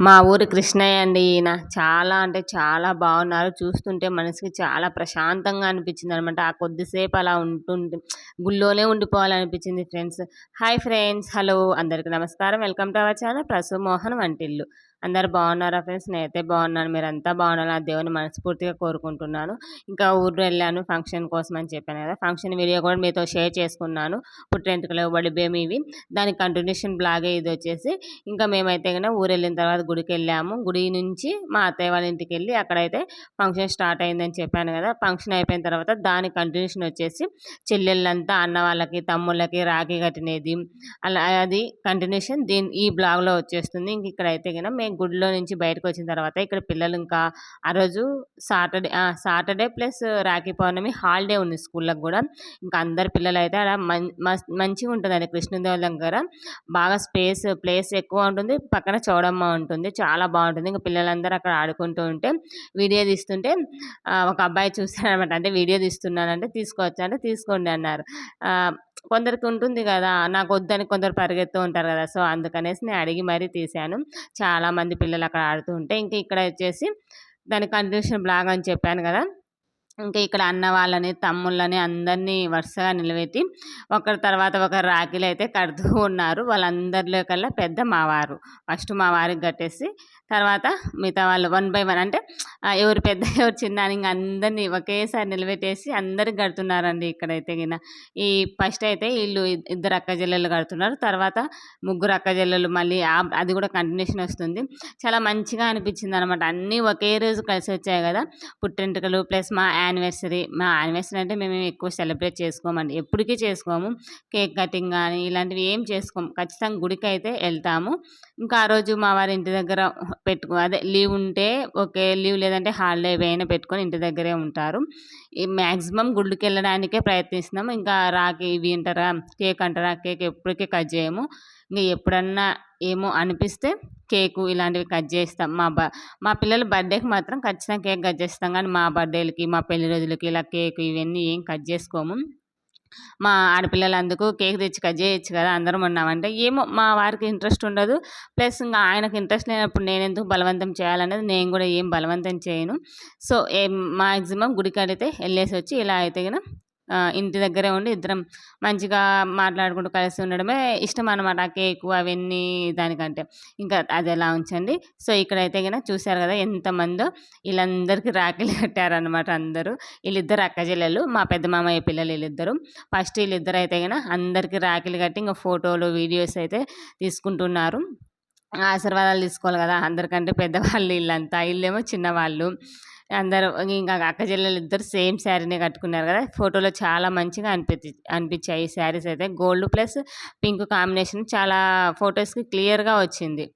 మా ఊరి కృష్ణయ్య అండి ఈయన. చాలా అంటే చాలా బాగున్నారు. చూస్తుంటే మనసుకి చాలా ప్రశాంతంగా అనిపించింది అనమాట ఆ కొద్దిసేపు అలా ఉంటుంటే గుళ్ళోనే ఉండిపోవాలనిపించింది ఫ్రెండ్స్. Hi friends. హలో. అందరికీ నమస్కారం. Welcome to our channel Prasu Mohan వంటిల్లు. అందరు బాగున్నారా ఫ్రెండ్స్? నేనైతే బాగున్నాను. మీరంతా బాగున్నారు ఆ దేవుని మనస్ఫూర్తిగా కోరుకుంటున్నాను. ఇంకా ఊరు వెళ్ళాను ఫంక్షన్ కోసం అని చెప్పాను కదా. ఫంక్షన్ వీడియో కూడా మీతో షేర్ చేసుకున్నాను. పుట్టెంటుకలు బడిబేమి ఇవి దానికి కంటిన్యూషన్ బ్లాగే ఇది వచ్చేసి ఇంకా మేమైతే కనుక ఊరు వెళ్ళిన తర్వాత గుడికి వెళ్ళాము. గుడి నుంచి మా అత్తయ్య వాళ్ళ ఇంటికి వెళ్ళి అక్కడైతే ఫంక్షన్ స్టార్ట్ అయిందని చెప్పాను కదా. ఫంక్షన్ అయిపోయిన తర్వాత దాని కంటిన్యూషన్ వచ్చేసి చెల్లెళ్ళంతా అన్న వాళ్ళకి తమ్ముళ్ళకి రాఖీ కట్టినది. అలా అది కంటిన్యూషన్ దీని ఈ బ్లాగ్లో వచ్చేస్తుంది. ఇంక ఇక్కడైతే కనుక మేము గుడిలో నుంచి బయటకు వచ్చిన తర్వాత ఇక్కడ పిల్లలు ఇంకా ఆ రోజు Saturday Saturday plus Rakhi Pournami holiday ఉంది స్కూళ్ళకు కూడా. ఇంకా అందరు పిల్లలు అయితే అక్కడ మంచిగా ఉంటుందండి కృష్ణదేవుల దగ్గర బాగా స్పేస్ ప్లేస్ ఎక్కువ ఉంటుంది. పక్కన చౌడమ్మ ఉంటుంది. చాలా బాగుంటుంది. ఇంకా పిల్లలందరూ అక్కడ ఆడుకుంటూ ఉంటే వీడియో తీస్తుంటే ఒక అబ్బాయి చూస్తానమాట అంటే వీడియో తీస్తున్నానంటే తీసుకోవచ్చు అంటే తీసుకోండి అన్నారు. కొందరికి ఉంటుంది కదా నాకు వద్దని కొందరు పరిగెత్తూ ఉంటారు కదా. సో అందుకనేసి నేను అడిగి మరీ తీశాను. చాలా మంది పిల్లలు అక్కడ ఆడుతూ ఉంటే ఇంక ఇక్కడ వచ్చేసి దాని కంటిన్యూషన్ బ్లాగ్ అని చెప్పాను కదా. ఇంకా ఇక్కడ అన్న వాళ్ళని తమ్ముళ్ళని అందరినీ వరుసగా నిలబెట్టి ఒకరి తర్వాత ఒకరు రాఖీలు అయితే కడుతూ ఉన్నారు. వాళ్ళందరిలో కల్లా పెద్ద మావారు. ఫస్ట్ మా వారికి కట్టేసి తర్వాత మిగతా వాళ్ళు వన్ బై వన్ అంటే ఎవరు పెద్ద ఎవరు చిన్న అని ఇంకా అందరినీ ఒకేసారి నిలబెట్టేసి అందరికి కడుతున్నారండి ఇక్కడైతే గిన. ఈ ఫస్ట్ అయితే వీళ్ళు ఇద్దరు అక్క చెల్లెలు కడుతున్నారు. తర్వాత ముగ్గురు అక్క చెల్లెలు మళ్ళీ అది కూడా కంటిన్యూషన్ వస్తుంది. చాలా మంచిగా అనిపించింది అనమాట అన్నీ ఒకే రోజు కలిసి వచ్చాయి కదా. పుట్టింటికలు ప్లస్ మా యానివర్సరీ. మా యానివర్సరీ అంటే మేము ఎక్కువ సెలబ్రేట్ చేసుకోమండి. ఎప్పటికీ చేసుకోము. కేక్ కటింగ్ కానీ ఇలాంటివి ఏం చేసుకోము. ఖచ్చితంగా గుడికి అయితే వెళ్తాము. ఇంకా ఆ రోజు మా వారి ఇంటి దగ్గర పెట్టుకో అదే లీవ్ ఉంటే ఓకే లీవ్ లేదంటే హాలిడే ఏవైనా పెట్టుకొని ఇంటి దగ్గరే ఉంటారు. మ్యాక్సిమం గుళ్ళకి వెళ్ళడానికే ప్రయత్నిస్తున్నాం. ఇంకా రాకి ఇవి అంటారా కేక్ అంటారా కేక్ ఎప్పటికీ కట్ చేయము. ఇంకా ఎప్పుడన్నా ఏమో అనిపిస్తే కేకు ఇలాంటివి కట్ చేస్తాం. మా బ మా పిల్లల బర్త్డేకి మాత్రం ఖచ్చితంగా కేక్ కట్ చేస్తాం. కానీ మా బర్త్డేలకి మా పెళ్ళి రోజులకి ఇలా కేక్ ఇవన్నీ ఏం కట్ చేసుకోము. మా ఆడపిల్లలందుకు కేక్ తెచ్చి కట్ చేయొచ్చు కదా అందరం ఉన్నామంటే ఏమో మా వారికి ఇంట్రెస్ట్ ఉండదు. ప్లస్ ఇంకా ఆయనకు ఇంట్రెస్ట్ లేనప్పుడు నేను ఎందుకు బలవంతం చేయాలనేది నేను కూడా ఏం బలవంతం చేయను. సో ఏం మ్యాక్సిమం గుడికాడైతే వెళ్ళేసి వచ్చి ఇలా అయితే కనుక ఇంటి దగ్గరే ఉండి ఇద్దరం మంచిగా మాట్లాడుకుంటూ కలిసి ఉండడమే ఇష్టం అనమాట ఆ కేకు అవన్నీ దానికంటే. ఇంకా అది ఎలా ఉంచండి? సో ఇక్కడైతే కనుక చూశారు కదా ఎంతమందో వీళ్ళందరికీ రాఖీలు కట్టారనమాట అందరూ. వీళ్ళిద్దరు అక్క చెల్లెలు మా పెద్ద మామయ్య పిల్లలు వీళ్ళిద్దరు. ఫస్ట్ వీళ్ళిద్దరు అయితే కనుక అందరికీ రాఖీలు కట్టి ఇంకా ఫోటోలు వీడియోస్ అయితే తీసుకుంటున్నారు. ఆశీర్వాదాలు తీసుకోవాలి కదా అందరికంటే పెద్దవాళ్ళు వీళ్ళంతా. వీళ్ళేమో చిన్నవాళ్ళు. అందరూ ఇంకా అక్క చెల్లెలు ఇద్దరు సేమ్ శారీనే కట్టుకున్నారు కదా. ఫోటోలో చాలా మంచిగా అనిపించి అనిపించాయి ఈ శారీస్ అయితే. గోల్డ్ ప్లస్ పింక్ కాంబినేషన్ చాలా ఫొటోస్కి క్లియర్గా వచ్చింది.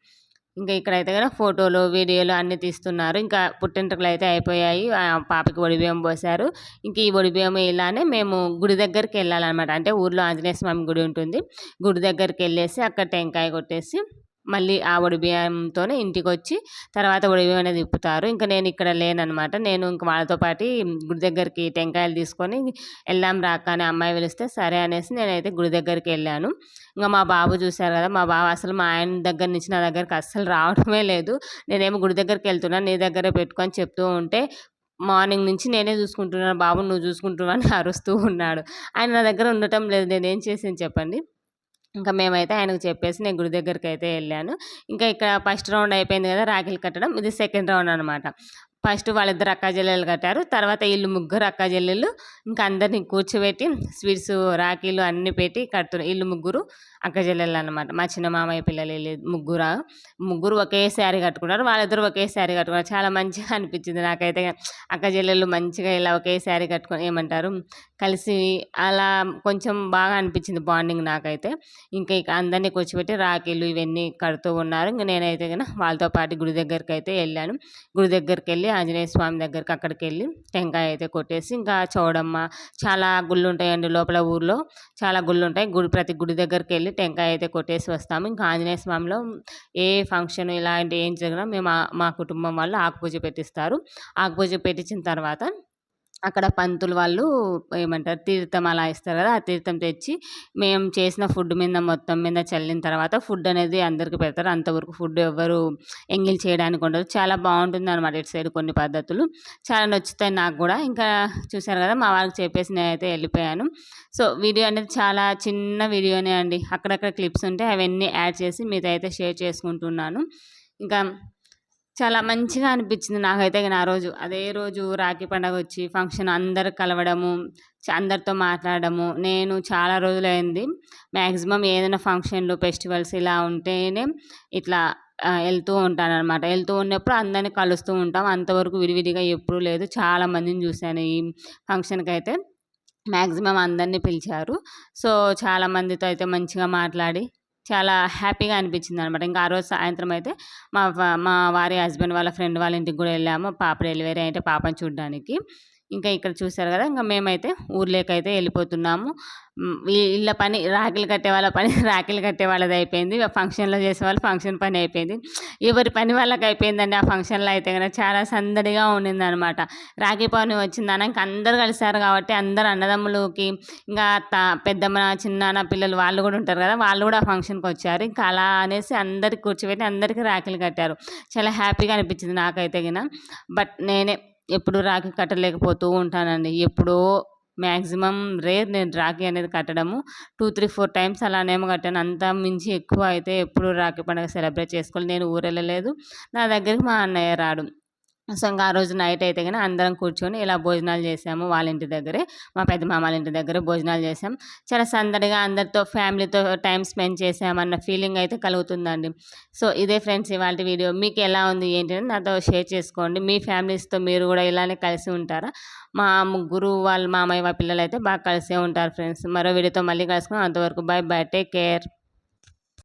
ఇంకా ఇక్కడైతే కదా ఫోటోలు వీడియోలు అన్నీ తీస్తున్నారు. ఇంకా పుట్టింటికలు అయితే అయిపోయాయి. పాపకి ఒడిబియ్యం పోసారు. ఇంక ఈ ఒడిబియ్యం ఇలానే మేము గుడి దగ్గరికి వెళ్ళాలన్నమాట. అంటే ఊర్లో ఆంజనేయ స్వామి గుడి ఉంటుంది. గుడి దగ్గరికి వెళ్ళేసి అక్కడ టెంకాయ కొట్టేసి మళ్ళీ ఆ బియ్యంతోనే ఇంటికి వచ్చి తర్వాత బియ్యం అనేది తిప్పుతారు. ఇంకా నేను ఇక్కడ లేననమాట నేను ఇంక వాళ్ళతో పాటు గుడి దగ్గరికి టెంకాయలు తీసుకొని వెళ్ళాం రాక అని అమ్మాయి పిలిస్తే సరే అనేసి నేనైతే గుడి దగ్గరికి వెళ్ళాను. ఇంకా మా బాబు చూశారు కదా మా బాబు అసలు మా ఆయన దగ్గర నుంచి నా దగ్గరికి అస్సలు రావడమే లేదు. నేనేమో గుడి దగ్గరికి వెళ్తున్నాను నీ దగ్గరే పెట్టుకొని చెప్తూ ఉంటే మార్నింగ్ నుంచి నేనే చూసుకుంటున్నాను బాబు నువ్వు చూసుకుంటున్నావు అని అరుస్తూ ఉన్నాడు. ఆయన నా దగ్గర ఉండటం లేదు. నేనేం చేసాను చెప్పండి? ఇంకా మేమైతే ఆయనకు చెప్పేసి నేను గుడి దగ్గరికి అయితే వెళ్ళాను. ఇంకా ఇక్కడ ఫస్ట్ రౌండ్ అయిపోయింది కదా రాఖీలు కట్టడం. ఇది సెకండ్ రౌండ్ అనమాట ఫస్ట్ వాళ్ళిద్దరు అక్క చెల్లెలు కట్టారు. తర్వాత వీళ్ళు ముగ్గురు అక్క చెల్లెలు ఇంకా అందరినీ కూర్చోబెట్టి స్వీట్స్ రాఖీలు అన్నీ పెట్టి కడుతున్నారు. వీళ్ళు ముగ్గురు అక్క చెల్లెలు అనమాట మా చిన్న మామయ్య పిల్లలు ముగ్గురు. ముగ్గురు ఒకే శారీ కట్టుకున్నారు. వాళ్ళిద్దరు ఒకే శారీ కట్టుకున్నారు. చాలా మంచిగా అనిపించింది నాకైతే. అక్క చెల్లెళ్ళు మంచిగా ఇలా ఒకే శారీ కట్టుకొని ఏమంటారు? కలిసి అలా కొంచెం బాగా అనిపించింది బాండింగ్ నాకైతే. ఇంకా ఇక అందరినీ కూర్చోబెట్టి రాఖీలు ఇవన్నీ కడుతూ ఉన్నారు. ఇంకా నేనైతే కనుక వాళ్ళతో పాటు గుడి దగ్గరికి అయితే వెళ్ళాను. గుడి దగ్గరికి వెళ్ళి ఆంజనేయ స్వామి దగ్గరికి అక్కడికి వెళ్ళి టెంకాయ అయితే కొట్టేసి ఇంకా చౌడమ్మ చాలా గుళ్ళు ఉంటాయండి లోపల ఊర్లో. చాలా గుళ్ళు ఉంటాయి గుడి ప్రతి గుడి దగ్గరికి వెళ్ళి టెంకాయ అయితే కొట్టేసి వస్తాము. ఇంకా ఆంజనేయ స్వామిలో ఏ ఫంక్షన్ ఇలాంటి ఏం జరిగినా మేము మా కుటుంబం వాళ్ళు ఆకుపూజ పెట్టిస్తారు. ఆకుపూజ పెట్టించిన తర్వాత అక్కడ పంతులు వాళ్ళు ఏమంటారు తీర్థం అలా ఇస్తారు కదా ఆ తీర్థం తెచ్చి మేము చేసిన ఫుడ్ మీద మొత్తం మీద చల్లిన తర్వాత ఫుడ్ అనేది అందరికి పెడతారు. అంతవరకు ఫుడ్ ఎవరు ఎంగిల్ చేయడానికి ఉండదు. చాలా బాగుంటుంది అనమాట ఇటు సైడ్ కొన్ని పద్ధతులు. చాలా నచ్చుతాయి నాకు కూడా. ఇంకా చూశారు కదా మా వాళ్ళకి చెప్పేసి నేనైతే వెళ్ళిపోయాను. సో వీడియో అనేది చాలా చిన్న వీడియోనే అండి. అక్కడక్కడ క్లిప్స్ ఉంటే అవన్నీ యాడ్ చేసి మీతో అయితే షేర్ చేసుకుంటున్నాను. ఇంకా చాలా మంచిగా అనిపించింది నాకైతే ఆ రోజు. అదే రోజు రాఖీ పండగ వచ్చి ఫంక్షన్ అందరు కలవడము అందరితో మాట్లాడడము. నేను చాలా రోజులైంది. మ్యాక్సిమం ఏదైనా ఫంక్షన్లు ఫెస్టివల్స్ ఇలా ఉంటేనే ఇట్లా వెళ్తూ ఉంటాను అనమాట వెళ్తూ ఉన్నప్పుడు అందరిని కలుస్తూ ఉంటాం. అంతవరకు విడివిడిగా ఎప్పుడూ లేదు. చాలా మందిని చూశాను ఈ ఫంక్షన్కి అయితే మ్యాక్సిమం అందరినీ పిలిచారు. సో చాలా మందితో అయితే మంచిగా మాట్లాడి చాలా హ్యాపీగా అనిపించింది అనమాట ఇంకా ఆ రోజు సాయంత్రం అయితే మా మా వారి హస్బెండ్ వాళ్ళ ఫ్రెండ్ వాళ్ళ ఇంటికి కూడా వెళ్ళాము. పాప డెలివరీ అయితే పాపను చూడడానికి. ఇంకా ఇక్కడ చూసారు కదా ఇంకా మేమైతే ఊర్లోకైతే వెళ్ళిపోతున్నాము. ఇళ్ళ పని రాఖీలు కట్టే వాళ్ళ పని రాఖీలు కట్టే వాళ్ళది అయిపోయింది. ఫంక్షన్లో చేసే వాళ్ళు ఫంక్షన్ పని అయిపోయింది. ఎవరి పని వాళ్ళకి అయిపోయిందండి ఆ ఫంక్షన్లో అయితే కనుక చాలా సందడిగా ఉండింది అనమాట రాఖీ పౌర్ణమి వచ్చిందన ఇంకా అందరు కలిసారు కాబట్టి అందరు అన్నదమ్ములకి ఇంకా పెద్దమ్మ చిన్న పిల్లలు వాళ్ళు కూడా ఉంటారు కదా వాళ్ళు కూడా ఆ ఫంక్షన్కి వచ్చారు. ఇంకా అలా అనేసి అందరికి కూర్చోబెట్టి అందరికీ రాఖీలు కట్టారు. చాలా హ్యాపీగా అనిపించింది నాకైతే గిన బట్ నేనే ఎప్పుడు రాఖీ కట్టలేకపోతూ ఉంటానండి. ఎప్పుడో మ్యాక్సిమం రేర్ నేను రాఖీ అనేది కట్టడము. టూ త్రీ ఫోర్ టైమ్స్ అలానేమో కట్టాను. అంత మించి ఎక్కువ అయితే ఎప్పుడు రాఖీ పండుగ సెలబ్రేట్ చేసుకోవాలి. నేను ఊరు వెళ్ళలేదు నా దగ్గరికి మా అన్నయ్య రాడు. సో ఇంకా ఆ రోజు నైట్ అయితే కానీ అందరం కూర్చొని ఇలా భోజనాలు చేసాము వాళ్ళ ఇంటి దగ్గరే మా పెద్ద మామల ఇంటి దగ్గర భోజనాలు చేసాం. చాలా సందడిగా అందరితో ఫ్యామిలీతో టైం స్పెండ్ చేసామన్న ఫీలింగ్ అయితే కలుగుతుందండి. సో ఇదే ఫ్రెండ్స్ ఇవాళ వీడియో. మీకు ఎలా ఉంది ఏంటి అని నాతో షేర్ చేసుకోండి. మీ ఫ్యామిలీస్తో మీరు కూడా ఇలానే కలిసి ఉంటారా? మా ముగ్గురు వాళ్ళ మామయ్య వాళ్ళ పిల్లలు అయితే బాగా కలిసే ఉంటారు ఫ్రెండ్స్. మరో వీడియోతో మళ్ళీ కలుసుకుని అంతవరకు బాయ్ బాయ్ టేక్ కేర్.